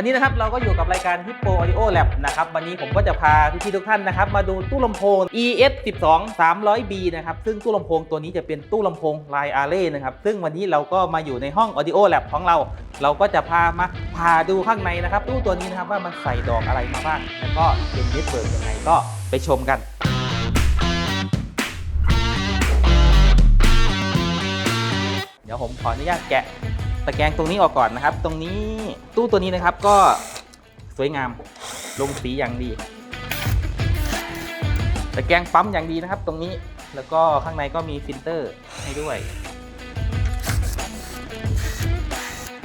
วันนี้นะครับเราก็อยู่กับรายการ Hippo Audio Lab นะครับวันนี้ผมก็จะพาพี่ๆทุกท่านนะครับมาดูตู้ลำโพง ES 12 300B นะครับซึ่งตู้ลำโพงตัวนี้จะเป็นตู้ลำโพงลายอาเล่นะครับซึ่งวันนี้เราก็มาอยู่ในห้อง Audio Lab ของเรา เราก็จะพามาพาดูข้างในนะครับตู้ตัวนี้นะครับว่ามันใส่ดอกอะไรมาบ้างแล้วก็เป็นเน็ตเวิร์กยังไงก็ไปชมกันเดี๋ยวผมขออนุญาตแกะ ตะแกรงตรงนี้ออกก่อนนะครับ ตรงนี้ตู้ตัวนี้นะครับก็สวยงามลงสีอย่างดีตะแกรงปั๊มอย่างดีนะครับ ตรงนี้แล้วก็ข้างในก็มีฟิลเตอร์ให้ด้วย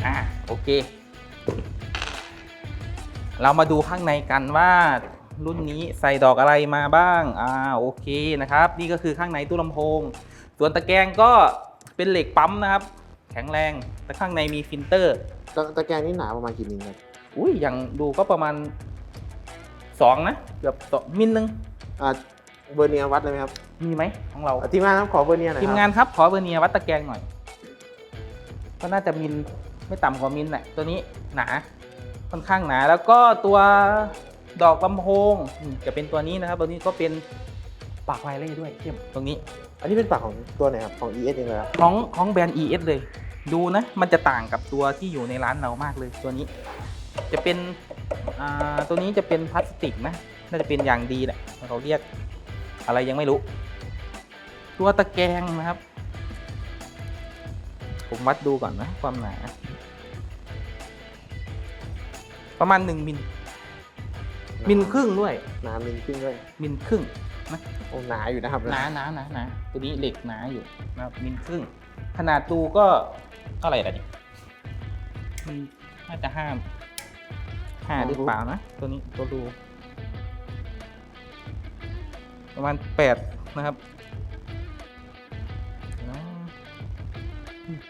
อ่าโอเค เรามาดูข้างในกันว่ารุ่นนี้ใส่ดอกอะไรมาบ้าง อ่า โอเคนะครับ นี่ก็คือข้างในตู้ลำโพง ส่วนตะแกรงก็เป็นเหล็กปั๊มนะครับ แข็งแรง แต่ข้างในมีฟิลเตอร์ ตะตะแกรงนี่หนาประมาณกี่มิลครับอุ้ยอย่างดูก็ประมาณสองนะเกือบสองมิลนึง อ่าเบอร์เนียร์วัดเลยไหมครับมีไหมของเรา อะทีมงานครับขอเบอร์เนียร์หน่อยทีคมรับงานครับ ขอเบอร์เนียร์วัดตะแกรงหน่อย ก็น่าจะมิลไม่ต่ำกว่ามิลแหละตัวนี้หนาค่อนข้างหนา แล้วก็ตัวดอกลำโพงอืมจะเป็นตัวนี้นะครับตัวนี้ก็เป็นปากไวเล่ด้วยเข้มตรงนี้ อันนี้เป็นปากของตัวไหนครับของ ES เองเลยครับของของแบรนด์ ES เลย ดูนะมันจะต่างกับตัวที่อยู่ในร้านเรามากเลยตัวนี้ จะเป็นอ่าตัวนี้จะเป็นพลาสติกนะน่าจะเป็นอย่างดีแหละเราเรียกอะไรยังไม่รู้ ตัวตะแกรงนะครับ ผมวัดดูก่อนนะความหนา ประมาณหนึ่งมิลมิลครึ่งด้วยหนามิลครึ่งด้วยมิลครึ่งโอ้หนาอยู่นะครับหนาหนาหนาหนาตัวนี้เหล็กหนาอยู่นะครับมิลครึ่ง ขนาดดูก็เท่าไหร่ล่ะนี่มันน่าจะห้าห้าหรือเปล่านะ ตัวนี้ตัวดู ประมาณแปดนะครับเดี๋ยวนะ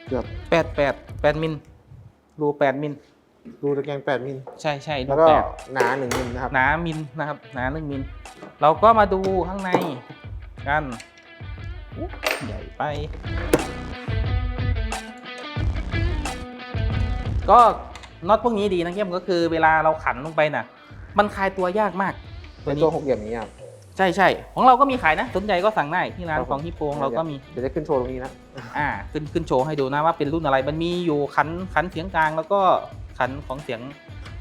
เกือบแปดแปดแปดมิลรูแปดมิลดูตะแกรง8มิลใช่ใช่รูแล้วก็แปดหนา1มิลนะครับหนามิลนะครับ หนาหนึ่งมิลเราก็มาดูข้างในกันอุ๊ยใหญ่ไป ก็น็อตพวกนี้ดีนะเข้มก็คือเวลาเราขันลงไปน่ะ มันคลายตัวยากมาก ตัเป็วนนี้ตัวหกเหลี่ยมอย่างนี้ครับใช่ใช่ของเราก็มีขายนะสนใจก็สั่งได้ที่ร้านครับผมของฮิปโปของเราก็มี เดี๋ยวจะขึ้นโชว์ตรงนี้นะ อ่าขึ้นขึ้นโชว์ให้ดูนะว่าเป็นรุ่นอะไรมันมีอยู่ขันขันเสียงกลางแล้วก็ขันของเสียง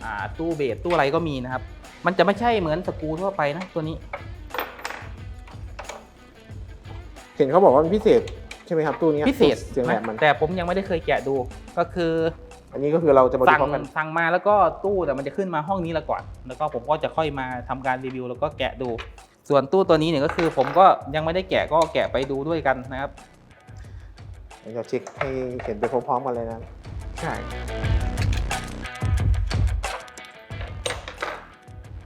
อ่าตู้เบสตู้อะไรก็มีนะครับ มันจะไม่ใช่เหมือนสกรูทั่วไปนะตัวนี้ เห็นเขาบอกว่ามันพิเศษใช่ไหมครับตู้นี้พิเศษเสียงแหลมนะมัน แต่ผมยังไม่ได้เคยแกะดู ก็คือ อันนี้ก็คือเราจะมาดูสั่งพร้อมกันสั่งมาแล้วก็ตู้แต่มันจะขึ้นมาห้องนี้ละก่อน แล้วก็ผมก็จะค่อยมาทำการรีวิวแล้วก็แกะดู ส่วนตู้ตัวนี้เนี่ยก็คือ ผมก็ยังไม่ได้แกะก็แกะไปดูด้วยกันนะครับ เดี๋ยวจะเช็คให้เห็นไปพร้อมๆกันเลยนะ ใช่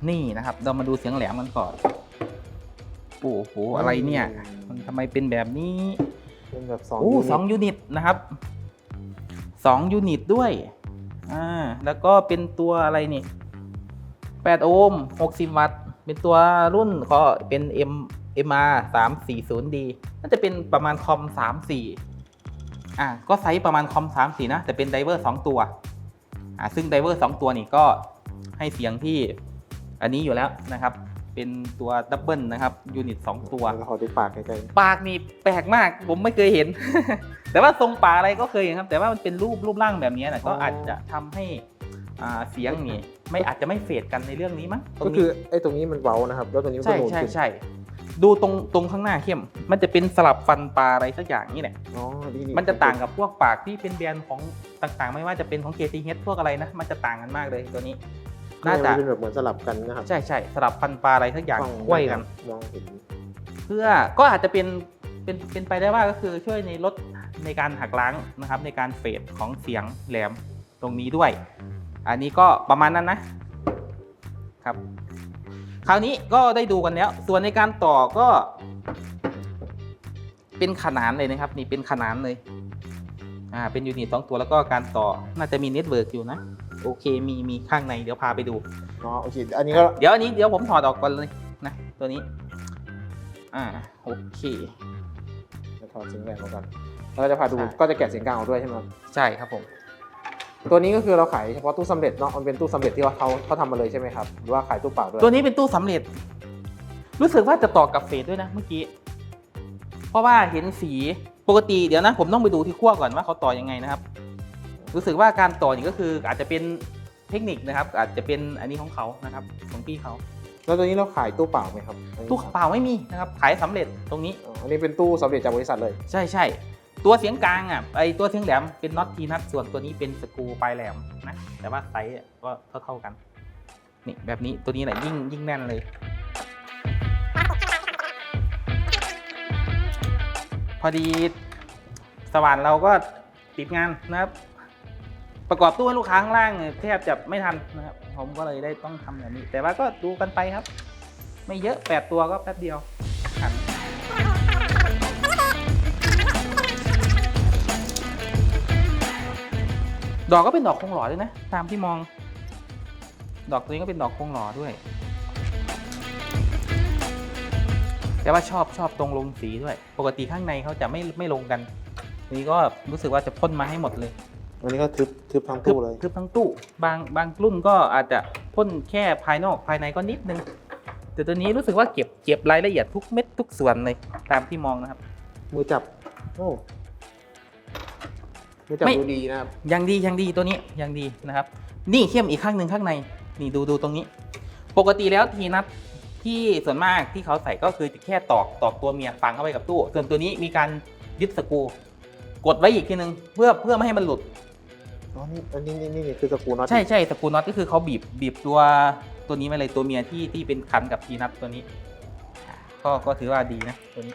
นี่นะครับ เรามาดูเสียงแหลมกันก่อน โอ้โห อะไรเนี่ย มันทำไมเป็นแบบนี้ เป็นแบบ2โอ้ยูนิตสองยูนิตนะครับ สองยูนิตด้วย อ่า แล้วก็เป็นตัวอะไรนี่แปดโอห์มหกสิบวัตต์ เป็นตัวรุ่นก็เป็น M MR 3 4 0 D น่าจะเป็นประมาณคอม 3 4 อ่า ก็ไซส์ประมาณคอม 3 4 นะ แต่เป็นไดเวอร์ 2 ตัว อ่า ซึ่งไดเวอร์ 2 ตัวนี่ก็ให้เสียงที่อันนี้อยู่แล้วนะครับ เป็นตัวดับเบิลนะครับ ยูนิต 2 ตัวเราขอดูปากใกล้ปากนี่แปลกมาก ผมไม่เคยเห็น แต่ว่าทรงปากอะไรก็เคยเห็นครับ แต่ว่ามันเป็นรูปรูปร่างแบบนี้นะก็อาจจะทำให้อ่าเสียงนี่ไม่อาจจะไม่เฟดกันในเรื่องนี้มั้งๆตรก็งคืนี้อไอ้ตรงนี้มันเว้านะครับแล้วตรงนี้มันใช่ก็นูนใช่ขึ้นใช่ดูตรงตรงข้างหน้าเข้ม มันจะเป็นสลับฟันปลาอะไรสักอย่างนี่แหละ อ๋อดีๆมันจะต่างกับพวกปากที่เป็นแบรนด์ของต่างๆ ไม่ว่าจะเป็นของ KTH พวกอะไรนะ มันจะต่างกันมากเลยตัวนี้ น่าน่าจะจะเป็นแบบเหมือนสลับกันนะครับใช่ใช่สลับฟันปลาอะไรสักอย่างกล้องควยกัน มองเห็น เพื่อก็อาจจะเป็น เป็นเป็นไปได้ว่าก็คือช่วยในลดในการหักล้างนะครับ ในการเฟดของเสียงแหลมตรงนี้ด้วย อันนี้ก็ประมาณนั้นนะครับ คราวนี้ก็ได้ดูกันแล้ว ส่วนในการต่อก็ เป็นขนานเลยนะครับ นี่เป็นขนานเลยอ่าเป็นยูนิตสองตัวแล้วก็การต่อน่าจะมีเน็ตเวิร์กอยู่นะโอเคมีมีข้างในเดี๋ยวพาไปดูอ๋อโอเคอันนี้ก็เดี๋ยวอันนี้เดี๋ยวผมถอดออกก่อนเลยนะตัวนี้อ่าโอเคจะถ อดเสียงแหลมออกก่อนแล้วก็จะพาดูใช่ก็จะแกะเสียงกลางออกด้วยใช่ไหมครับใช่ครับผม ตัวนี้ก็คือเราขายเฉพาะตู้สำเร็จเนาะมันเป็นตู้สำเร็จที่ว่าเขาเขาทำมาเลยใช่ไหมครับหรือว่าขายตู้เปล่าด้วยตัวนี้เป็นตู้สำเร็จ รู้สึกว่าจะต่อกับเฟสด้วยนะเมื่อกี้ เพราะว่าเห็นสีปกติเดี๋ยวนะ ผมต้องไปดูที่ขั้วก่อนว่าเขาต่อยังไงนะครับ รู้สึกว่าการต่อนี่ก็คืออาจจะเป็นเทคนิคนะครับ อาจจะเป็นอันนี้ของเขานะครับ ของพี่เขา แล้วตัวนี้เราขายตู้เปล่าไหมครับตู้เปล่าไม่มีนะครับขายสำเร็จตรงนี้อ๋ออันนี้เป็นตู้สำเร็จจากบริษัทเลย ใช่ใช่ตัวเสียงกลางอะไอตัวเสียงแหลมเป็นน็อตทีนัทส่วนตัวนี้เป็นสกรูปลายแหลมนะแต่ว่าไซส์อะก็เท่าเท่าๆกันนี่แบบนี้ตัวนี้แหละยิ่งยิ่งแน่นเลย พอดีสว่านเราก็ติดงานนะครับ ประกอบตู้ให้ลูกค้าข้างล่างแทบจะไม่ทันนะครับ ผมก็เลยได้ต้องทำแบบนี้ แต่ว่าก็ดูกันไปครับ ไม่เยอะแปดตัวก็แป๊บเดียวขันดอกก็เป็นดอกคงหล่อด้วยนะ ตามที่มอง ดอกตัวนี้ก็เป็นดอกคงหล่อด้วย แต่ว่าชอบชอบตรงลงสีด้วย ปกติข้างในเขาจะไม่ไม่ลงกันอันนี้ก็รู้สึกว่าจะพ่นมาให้หมดเลย อันนี้ก็ทึบทึบทั้งทึบตู้เลย ทึบทั้งตู้ บางบางรุ่นก็อาจจะพ่นแค่ภายนอกภายในก็นิดนึง แต่ตัวนี้รู้สึกว่าเก็บเก็บรายละเอียดทุกเม็ดทุกส่วนเลยตามที่มองนะครับ มือจับ โอ้มือจับไม่ ดูดีนะครับ ยังดียังดีตัวนี้ยังดีนะครับ นี่เข้มอีกข้างหนึ่งข้างใน นี่ดูดูตรงนี้ ปกติแล้วทีนับที่ส่วนมากที่เขาใส่ก็คือจะแค่ตอกตอกตัวเมียฝังเข้าไปกับตู้ ส่วนตัวนี้มีการยึดสกรู กดไว้อีกทีนึงเพื่อเพื่อไม่ให้มันหลุด อ๋อนี่อันนี้นี่นี่นี่คือสกรูน็อตใช่ใช่สกรูน็อตก็คือเขาบีบบีบตัวตัวนี้มาเลยตัวเมียที่ที่เป็นคันกับทีนับตัวนี้ก็ก็ถือว่าดีนะตัวนี้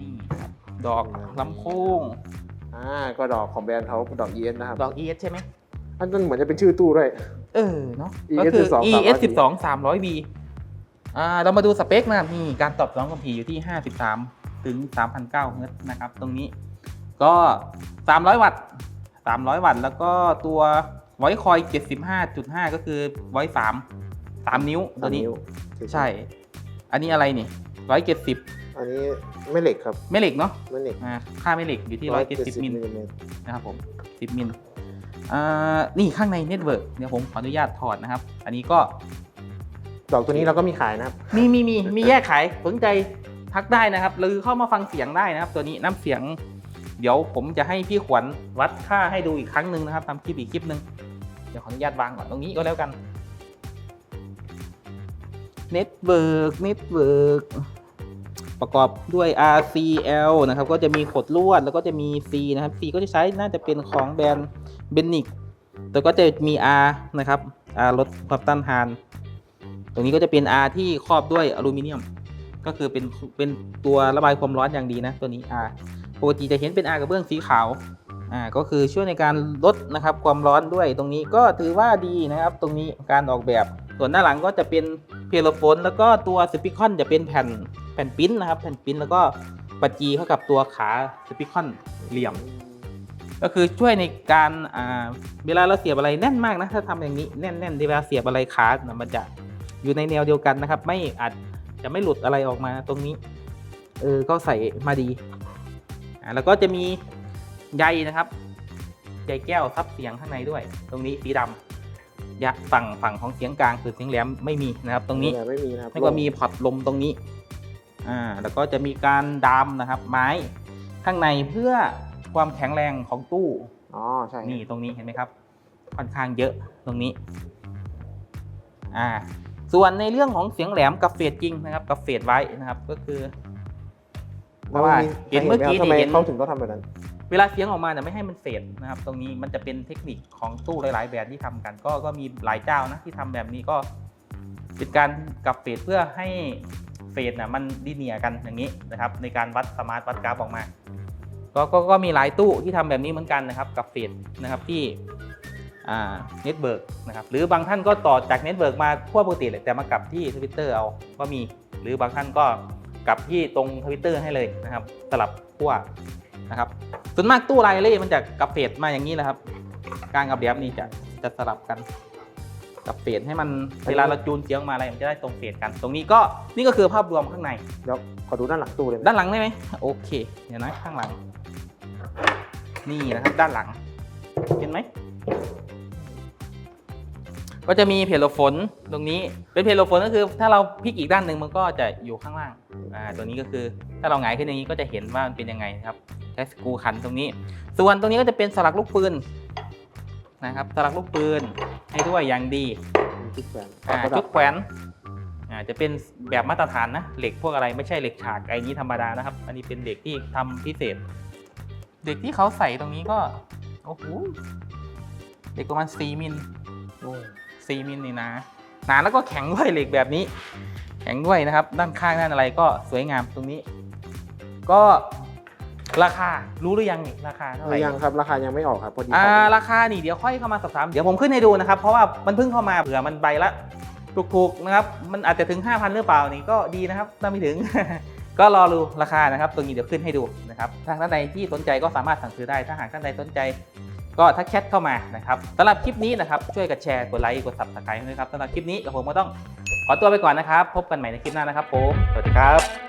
นี่ครับดอกลำโพงอ่าก็ดอกของแบรนด์เขาดอกเอ็นนะครับดอก ES ใช่ไหมอันนั้นเหมือนจะเป็นชื่อตู้ด้วย เออเนาะ ES ก็คือ12 ES 300 12 300V อ่า เรามาดูสเปคนะครับนี่การตอบสนองความถี่อยู่ที่ 53 ถึง 3,900เฮิรตซ์นะครับ ตรงนี้ก็ 300 วัตต์ 300 วัตต์ แล้วก็ตัวไวคอย 75.5 ก็คือไว3 3นิ้วตัวนี้สามวใช่ อันนี้อะไรนี่170อันนี้ไม่เหล็กครับแม่เหล็กเนาะไม่เหล็กอ่าค่าแม่เหล็กอยู่ที่170มิลมิลลิเมตรนะครับผม10มิลอ่านี่ข้างในเน็ตเวิร์กเดี๋ยวผมขออนุญาตถอดนะครับ อันนี้ก็ ดอกตัวนี้เราก็มีขายนะครับ มีมีมีมีแยกขายสนใจทักได้นะครับหรือเข้ามาฟังเสียงได้นะครับ ตัวนี้น้ำเสียง เดี๋ยวผมจะให้พี่ขวัญวัดค่าให้ดูอีกครั้งหนึ่งนะครับทำคลิปอีกคลิปหนึ่งเดี๋ยวขออนุญาตวางก่อนตรงนี้ก็แล้วกันเน็ตเวิร์กเน็ตเวิร์กประกอบด้วย RCL นะครับ ก็จะมีขดลวดแล้วก็จะมี C นะครับ C ก็จะใช้น่าจะเป็นของแบรนด์เบนิกแต่ก็จะมี R นะครับ R ลดความต้านทาน ตรงนี้ก็จะเป็น R ที่ครอบด้วยอลูมิเนียม ก็คือเป็นเป็นตัวระบายความร้อนอย่างดีนะตัวนี้ R ปกติจะเห็นเป็น R กระเบื้องสีขาวอ่าก็คือช่วยในการลดนะครับความร้อนด้วยตรงนี้ก็ถือว่าดีนะครับ ตรงนี้การออกแบบส่วนหน้าหลังก็จะเป็นเพลโฟนแล้วก็ตัวสปิคอนจะเป็นแผ่นแผ่นปิ้นนะครับ แผ่นปิ้นแล้วก็ปัจจีเข้ากับตัวขาสปิคอนเหลี่ยม ก็คือช่วยในการอ่าเวลาเราเสียบอะไรแน่นมากนะถ้าทำอย่างนี้แน่นๆเวลาเสียบอะไรขานะมันจะ อยู่ในแนวเดียวกันนะครับ ไม่อาจจะไม่หลุดอะไรออกมาตรงนี้ เออ ก็ใส่มาดีอ่าแล้วก็จะมีใยนะครับใยแก้วซับเสียงข้างในด้วย ตรงนี้สีดำยะฝั่งฝั่งของเสียงกลางคือเสียงแหลมไม่มีนะครับ ตรงนี้ไม่มีนะครับแล้วก็มีพอร์ตลมตรงนี้อ่าแล้วก็จะมีการดามนะครับ ไม้ข้างในเพื่อความแข็งแรงของตู้อ๋อใช่นี่ตรงนี้เห็นไหมครับ ค่อนข้างเยอะตรงนี้ อ่า ส่วนในเรื่องของเสียงแหลมกับเฟดจริงนะครับกับเฟดไว้นะครับก็คือเพราะว่าเห็นเมื่อกี้ทำไมนี่เห็นเขาถึงต้องทำแบบนั้น เวลาเสียงออกมาเนี่ยไม่ให้มันเฟดนะครับ ตรงนี้มันจะเป็นเทคนิคของตู้หลาย ๆ แบรนด์ที่ทำกัน ก็ก็มีหลายเจ้านะที่ทำแบบนี้ก็เป็นการกับเฟดเพื่อให้เฟดน่ะมันดีเนียกันอย่างนี้นะครับ ในการวัดสมาร์ทวัดกราฟออกมาก็ก็ก็มีหลายตู้ที่ทำแบบนี้เหมือนกันนะครับ กับเฟดนะครับที่อ่า เน็ตเบิร์กนะครับหรือบางท่านก็ต่อจากเน็ตเบิร์กมาขั้วปกติเลยแต่มากลับที่ทวิตเตอร์เอาก็มี หรือบางท่านก็กลับที่ตรงทวิตเตอร์ให้เลยนะครับสลับขั้วนะครับส่วนมากตู้ไลเล่มันจะกับเฟดมาอย่างนี้แหละครับการกับแดบนี่จะจะสลับกันกับเฟสให้มันเวลาเราจูนเสียงออกมาอะไรมันจะได้ตรงเฟสกัน ตรงนี้ก็นี่ก็คือภาพรวมข้างในเดี๋ยวขอดูด้านหลังตู้เลยไหมด้านหลังได้ไหมโอเคเดี๋ยวนะข้างหลัง นี่นะครับด้านหลังเห็นไหม ก็จะมีเพลโลฝนตรงนี้ เป็นเพลโลฝนก็คือ ถ้าเราพลิกอีกด้านหนึ่งมันก็จะอยู่ข้างล่าง อ่า ตัวนี้ก็คือถ้าเราหงายขึ้นอย่างนี้ก็จะเห็นว่ามันเป็นยังไงนะครับใช้สกรูขันตรงนี้ ส่วนตรงนี้ก็จะเป็นสลักลูกปืนนะครับสลักลูกปืนให้ด้วยอย่างดีชุดแขวนอ่าประดัชุบดแขวนอ่าจะเป็นแบบมาตรฐานนะเหล็กพวกอะไรไม่ใช่เหล็กฉากไอ้นี้ธรรมดานะครับ อันนี้เป็นเหล็กที่ทำพิเศษเหล็กที่เขาใส่ตรงนี้ก็โอ้โหเหล็กประมาณ4มิล โอ้4มิลนี่นะหนาแล้วก็แข็งด้วยเหล็กแบบนี้ แข็งด้วยนะครับ ด้านข้างด้านอะไรก็สวยงามตรงนี้ ก็ราคารู้หรือยังนี่ราคาเท่าไหร่ยังครับราคายังไม่ออกครับพอดีอ่าของราคานี่เดี๋ยวค่อยเข้ามาสอบถามเดี๋ยวผมขึ้นให้ดูนะครับ เพราะว่ามันเพิ่งเข้ามาเผื่อมันใบละถูกๆนะครับ มันอาจจะถึง 5,000 หรือเปล่านี่ก็ดีนะครับถ้าไม่ถึง ก็รอดูราคานะครับ ตรงนี้เดี๋ยวขึ้นให้ดูนะครับถ้าท่านใดที่สนใจก็สามารถสั่งซื้อได้ถ้าหากท่านใดสนใจ ก็ทักแชทเข้ามานะครับสำหรับคลิปนี้นะครับช่วยกดแชร์กดไลค์กดซับสไครต์ด้วยครับสำหรับคลิปนี้กับผมก็ต้องขอตัวไปก่อนนะครับ พบกันใหม่ในคลิปหน้านะครับผม สวัสดีครับ